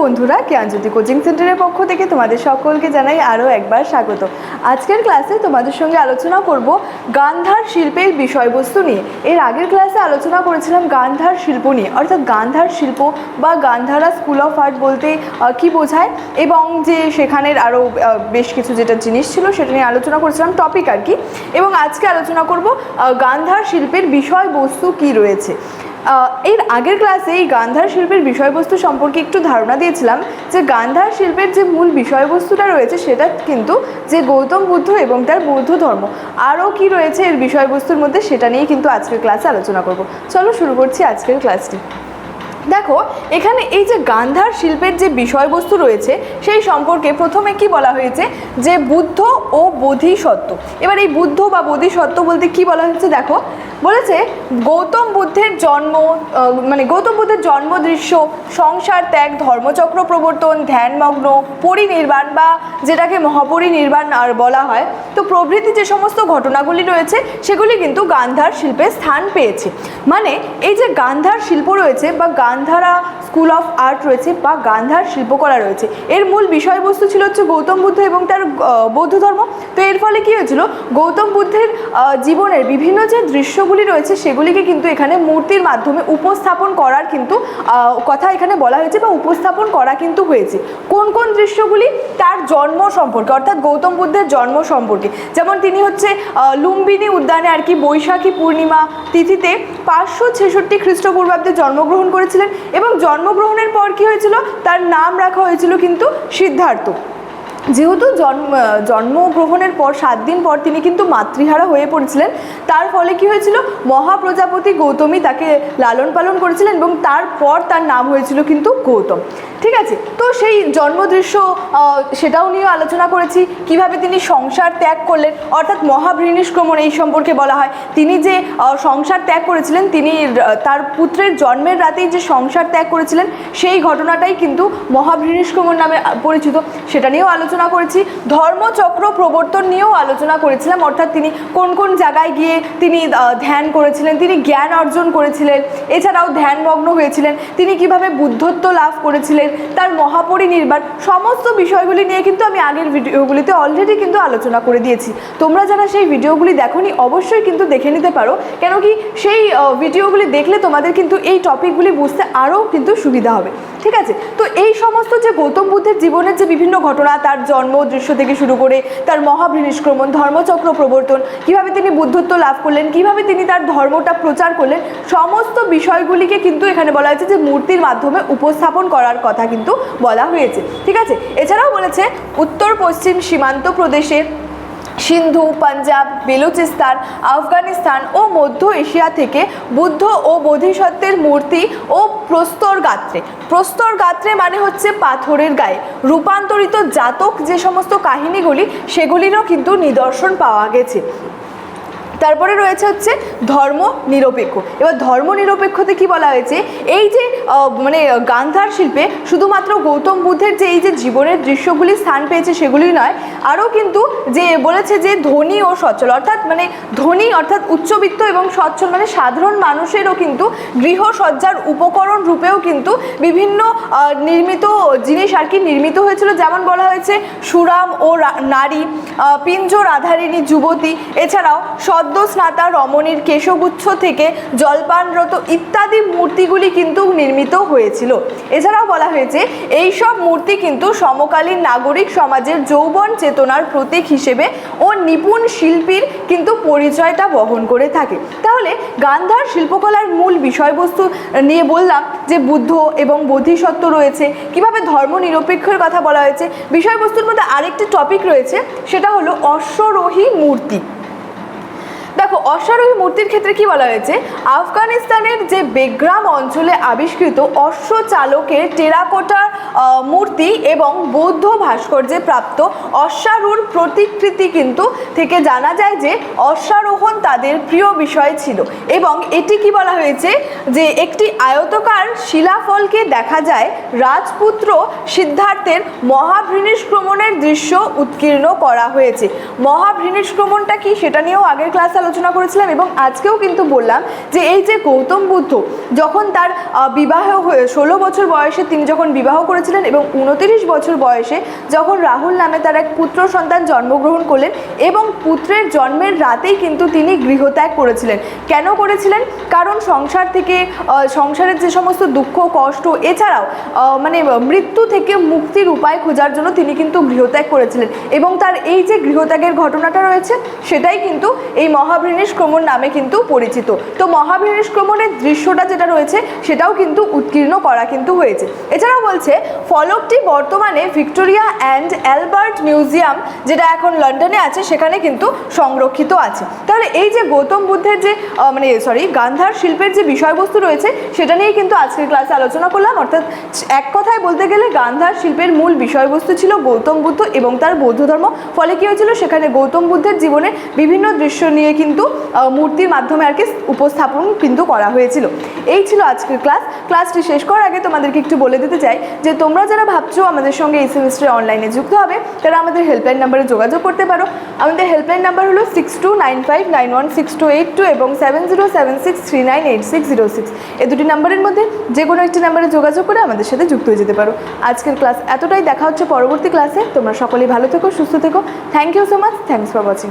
বন্ধুরা জ্ঞানজ্যোতি কোচিং সেন্টারের পক্ষ থেকে তোমাদের সকলকে জানাই আরও একবার স্বাগত। আজকের ক্লাসে তোমাদের সঙ্গে আলোচনা করব গান্ধার শিল্পের বিষয়বস্তু নিয়ে। এর আগের ক্লাসে আলোচনা করেছিলাম গান্ধার শিল্প নিয়ে। অর্থাৎ গান্ধার শিল্প বা গান্ধারা স্কুল অফ আর্ট বলতে কি বোঝায়? এবং যে সেখানের আরও বেশ কিছু যেটা জিনিস ছিল সেটা নিয়ে আলোচনা করেছিলাম টপিক আর কি। এবং আজকে আলোচনা করব গান্ধার শিল্পের বিষয়বস্তু কি রয়েছে। এর আগের ক্লাসে এই গান্ধার শিল্পের বিষয়বস্তু সম্পর্কে একটু ধারণা দিয়েছিলাম যে গান্ধার শিল্পের যে মূল বিষয়বস্তুটা রয়েছে সেটা কিন্তু যে গৌতম বুদ্ধ এবং তার বৌদ্ধ ধর্ম। আরও কি রয়েছে এর বিষয়বস্তুর মধ্যে সেটা নিয়ে কিন্তু আজকের ক্লাসে আলোচনা করব। চলো শুরু করছি আজকের ক্লাসটি দেখো, এখানে এই যে গান্ধার শিল্পের যে বিষয়বস্তু রয়েছে, সেই সম্পর্কে প্রথমে কি বলা হয়েছে? যে বুদ্ধ ও বোধিসত্ত্ব। এবার এই বুদ্ধ বা বোধিসত্ত্ব বলতে কি বলা হয়েছে দেখো? বলেছে গৌতম বুদ্ধের জন্ম মানে গৌতম বুদ্ধের জন্ম দৃশ্য সংসার ত্যাগ, ধর্মচক্র প্রবর্তন, ধ্যানমগ্ন, পরিনির্বাণ বা যেটাকে মহাপরিনির্বাণ আর বলা হয়। তো প্রভৃতি যে সমস্ত ঘটনাগুলি রয়েছে, সেগুলি কিন্তু গান্ধার শিল্পে স্থান পেয়েছে। মানে এই যে গান্ধার শিল্প রয়েছে বা গান্ধারা স্কুল অফ আর্ট রয়েছে বা গান্ধার শিল্পকলা রয়েছে। এর মূল বিষয়বস্তু ছিল হচ্ছে গৌতম বুদ্ধ এবং তার বৌদ্ধ ধর্ম। তো এর ফলে কী হয়েছিল? গৌতম বুদ্ধের জীবনের বিভিন্ন যে দৃশ্যগুলি রয়েছে, সেগুলিকে কিন্তু এখানে মূর্তির মাধ্যমে উপস্থাপন করার কিন্তু কথা এখানে বলা হয়েছে বা উপস্থাপন করা কিন্তু হয়েছে। কোন কোন দৃশ্যগুলি? তার জন্ম সম্পর্কে, অর্থাৎ গৌতম বুদ্ধের জন্ম সম্পর্কে। যেমন তিনি হচ্ছে লুম্বিনী উদ্যানে আর কি বৈশাখী পূর্ণিমা তিথিতে পাঁচশো ছেষট্টি খ্রিস্টপূর্বাব্দে জন্মগ্রহণ করেছিলেন এবং জন্মগ্রহণের পর কি হয়েছিল? তার নাম রাখা হয়েছিল কিন্তু সিদ্ধার্থ। যেহেতু জন্ম, জন্মগ্রহণের পর সাত দিন পর তিনি কিন্তু মাতৃহারা হয়ে পড়েছিলেন, তার ফলে কি হয়েছিল? মহাপ্রজাপতি গৌতমী তাকে লালন পালন করেছিলেন এবং তারপর তার নাম হয়েছিল কিন্তু গৌতম। ঠিক আছে, তো সেই জন্মদৃশ্য সেটাও নিয়ে আলোচনা করেছি। কীভাবে তিনি সংসার ত্যাগ করলেন, অর্থাৎ মহাভৃনিষ্ক্রমণ এই সম্পর্কে বলা হয়। তিনি যে সংসার ত্যাগ করেছিলেন, তিনি তার পুত্রের জন্মের রাতেই যে সংসার ত্যাগ করেছিলেন, সেই ঘটনাটাই কিন্তু মহাভৃনিষ্ক্রমণ নামে পরিচিত। সেটা নিয়েও আলোচনা করেছি। ধর্মচক্র প্রবর্তন নিয়েও আলোচনা করেছিলাম, অর্থাৎ তিনি কোন কোন জায়গায় গিয়ে তিনি ধ্যান করেছিলেন, তিনি জ্ঞান অর্জন করেছিলেন, এছাড়াও ধ্যানমগ্ন হয়েছিলেন, তিনি কীভাবে বুদ্ধত্ব লাভ করেছিলেন তার মহাপরিনির্বাণ, সমস্ত বিষয়গুলি নিয়ে কিন্তু আমি আগের ভিডিওগুলিতে অলরেডি কিন্তু আলোচনা করে দিয়েছি। তোমরা যারা সেই ভিডিওগুলি দেখোনি, অবশ্যই কিন্তু দেখে নিতে পারো। কেন কি সেই ভিডিওগুলি দেখলে তোমাদের কিন্তু এই টপিকগুলি বুঝতে আরও কিন্তু সুবিধা হবে। ঠিক আছে? তো এই সমস্ত যে গৌতম বুদ্ধের জীবনের যে বিভিন্ন ঘটনা, তার জন্ম, দৃশ্য থেকে শুরু করে, তার মহাভৃনিষ্ক্রমণ ধর্মচক্র প্রবর্তন, কীভাবে তিনি বুদ্ধত্ব লাভ করলেন, কীভাবে তিনি তার ধর্মটা প্রচার করলেন, সমস্ত বিষয়গুলিকে কিন্তু এখানে বলা হয়েছে যে মূর্তির মাধ্যমে উপস্থাপন করার কথা কিন্তু বলা হয়েছে। ঠিক আছে? এছাড়াও বলেছে উত্তর পশ্চিম সীমান্ত প্রদেশে সিন্ধু, পাঞ্জাব, বেলুচিস্তান, আফগানিস্তান ও মধ্য এশিয়া থেকে বুদ্ধ ও বোধিসত্ত্বের মূর্তি ও প্রস্তর গাত্রে। প্রস্তর গাত্রে মানে হচ্ছে পাথরের গায়ে। রূপান্তরিত জাতক যে সমস্ত কাহিনীগুলি, সেগুলিরও কিন্তু নিদর্শন পাওয়া গেছে। তারপরে রয়েছে হচ্ছে ধর্ম নিরপেক্ষ। এবার ধর্ম নিরপেক্ষতে কি বলা হয়েছে? এই যে মানে গান্ধার শিল্পে শুধুমাত্র গৌতম বুদ্ধের যে এই যে জীবনের দৃশ্যগুলি স্থান পেয়েছে সেগুলি নয়, আরও কিন্তু যে বলেছে যে ধনী ও সচ্ছল, অর্থাৎ মানে ধনী অর্থাৎ উচ্চবিত্ত এবং সচ্ছল মানে সাধারণ মানুষেরও কিন্তু গৃহসজ্জার উপকরণ রূপেও কিন্তু বিভিন্ন নির্মিত জিনিস আর কি নির্মিত হয়েছিল। যেমন বলা হয়েছে সুরাম ও নারী পিঞ্জ রাধারিণী, যুবতী, এছাড়াও সদ্য স্নাতা রমণীর কেশগুচ্ছ থেকে জলপানরত ইত্যাদি মূর্তিগুলি কিন্তু নির্মিত হয়েছিল। এছাড়াও বলা হয়েছে এই সব মূর্তি কিন্তু সমকালীন নাগরিক সমাজের যৌবন চেতনার প্রতীক হিসেবে ও নিপুণ শিল্পীর কিন্তু পরিচয়টা বহন করে থাকে। তাহলে গান্ধার শিল্পকলার মূল বিষয়বস্তু নিয়ে বললাম যে বুদ্ধ এবং বোধিসত্ত্ব রয়েছে, কীভাবে ধর্ম নিরপেক্ষের কথা বলা হয়েছে, বিষয়বস্তুর মধ্যে আরেকটি টপিক রয়েছে, সেটা হলো অশ্বরোহী মূর্তি। অশ্বারোহী মূর্তির ক্ষেত্রে কি বলা হয়েছে? আফগানিস্তানের যে বেগ্রাম অঞ্চলে আবিষ্কৃত অশ্ব চালকের টেরাকোটার মূর্তি এবং বৌদ্ধ ভাস্কর্যে প্রাপ্ত অশ্বারূঢ় প্রতিকৃতি কিন্তু থেকে জানা যায় যে অশ্বারোহণ তাদের প্রিয় বিষয় ছিল। এবং এটি কি বলা হয়েছে? যে একটি আয়তকার শিলাফলকে দেখা যায় রাজপুত্র সিদ্ধার্থের মহাভৃনিষ্ক্রমণের দৃশ্য উৎকীর্ণ করা হয়েছে। মহাভৃনিষ্ক্রমণটা কি সেটা নিয়েও আগের ক্লাসে আলোচনা করেছিলাম এবং আজকেও কিন্তু বললাম যে এই যে গৌতম বুদ্ধ, যখন তার বিবাহ হয়ে ষোলো বছর বয়সে তিনি যখন বিবাহ করেছিলেন এবং উনতিরিশ বছর বয়সে যখন রাহুল নামে তার এক পুত্র সন্তান জন্মগ্রহণ করলেন এবং পুত্রের জন্মের রাতেই কিন্তু তিনি গৃহত্যাগ করেছিলেন। কেন করেছিলেন? কারণ সংসার থেকে সংসারের যে সমস্ত দুঃখ, কষ্ট, এছাড়াও মানে মৃত্যু থেকে মুক্তির উপায় খোঁজার জন্য তিনি কিন্তু গৃহত্যাগ করেছিলেন এবং তার এই যে গৃহত্যাগের ঘটনাটা রয়েছে, সেটাই কিন্তু এই মহাভৃনিষ্ক্রমণ নামে কিন্তু পরিচিত। তো মহাভৃনিষ্ক্রমণের দৃশ্যটা যেটা রয়েছে, সেটাও কিন্তু উৎকীর্ণ করা কিন্তু হয়েছে। এছাড়াও বলছে ফলকটি বর্তমানে ভিক্টোরিয়া অ্যান্ড অ্যালবার্ট মিউজিয়াম, যেটা এখন লন্ডনে আছে, সেখানে কিন্তু সংরক্ষিত আছে। তাহলে এই যে গৌতম বুদ্ধের যে মানে সরি গান্ধার শিল্পের যে বিষয়বস্তু রয়েছে, সেটা নিয়ে কিন্তু আজকের ক্লাসে আলোচনা করলাম। অর্থাৎ এক কথায় বলতে গেলে গান্ধার শিল্পের মূল বিষয়বস্তু ছিল গৌতম বুদ্ধ এবং তার বৌদ্ধ ধর্ম। ফলে কী হয়েছিল? সেখানে গৌতম বুদ্ধের জীবনে বিভিন্ন দৃশ্য নিয়ে কিন্তু মূর্তির মাধ্যমে আর কি উপস্থাপন কিন্তু করা হয়েছিল। এই ছিল আজকের ক্লাস ক্লাসটি শেষ করার আগে তোমাদেরকে একটু বলে দিতে চাই যে তোমরা যারা ভাবছ আমাদের সঙ্গে এই সেমিস্টারে অনলাইনে যুক্ত হবে, তারা আমাদের হেল্পলাইন নাম্বারে যোগাযোগ করতে পারো। আমাদের হেল্পলাইন নাম্বার হলো six two nine five nine one six two eight two এবং seven zero seven six three nine eight six zero six এই দুটি নাম্বারের মধ্যে যে কোনো একটি নাম্বারে যোগাযোগ করে আমাদের সাথে যুক্ত হয়ে যেতে পারো। আজকের ক্লাস এতটাই। দেখা হচ্ছে পরবর্তী ক্লাসে তোমরা সকলেই ভালো থেকো, সুস্থ থেকো। Thank you so much thanks for watching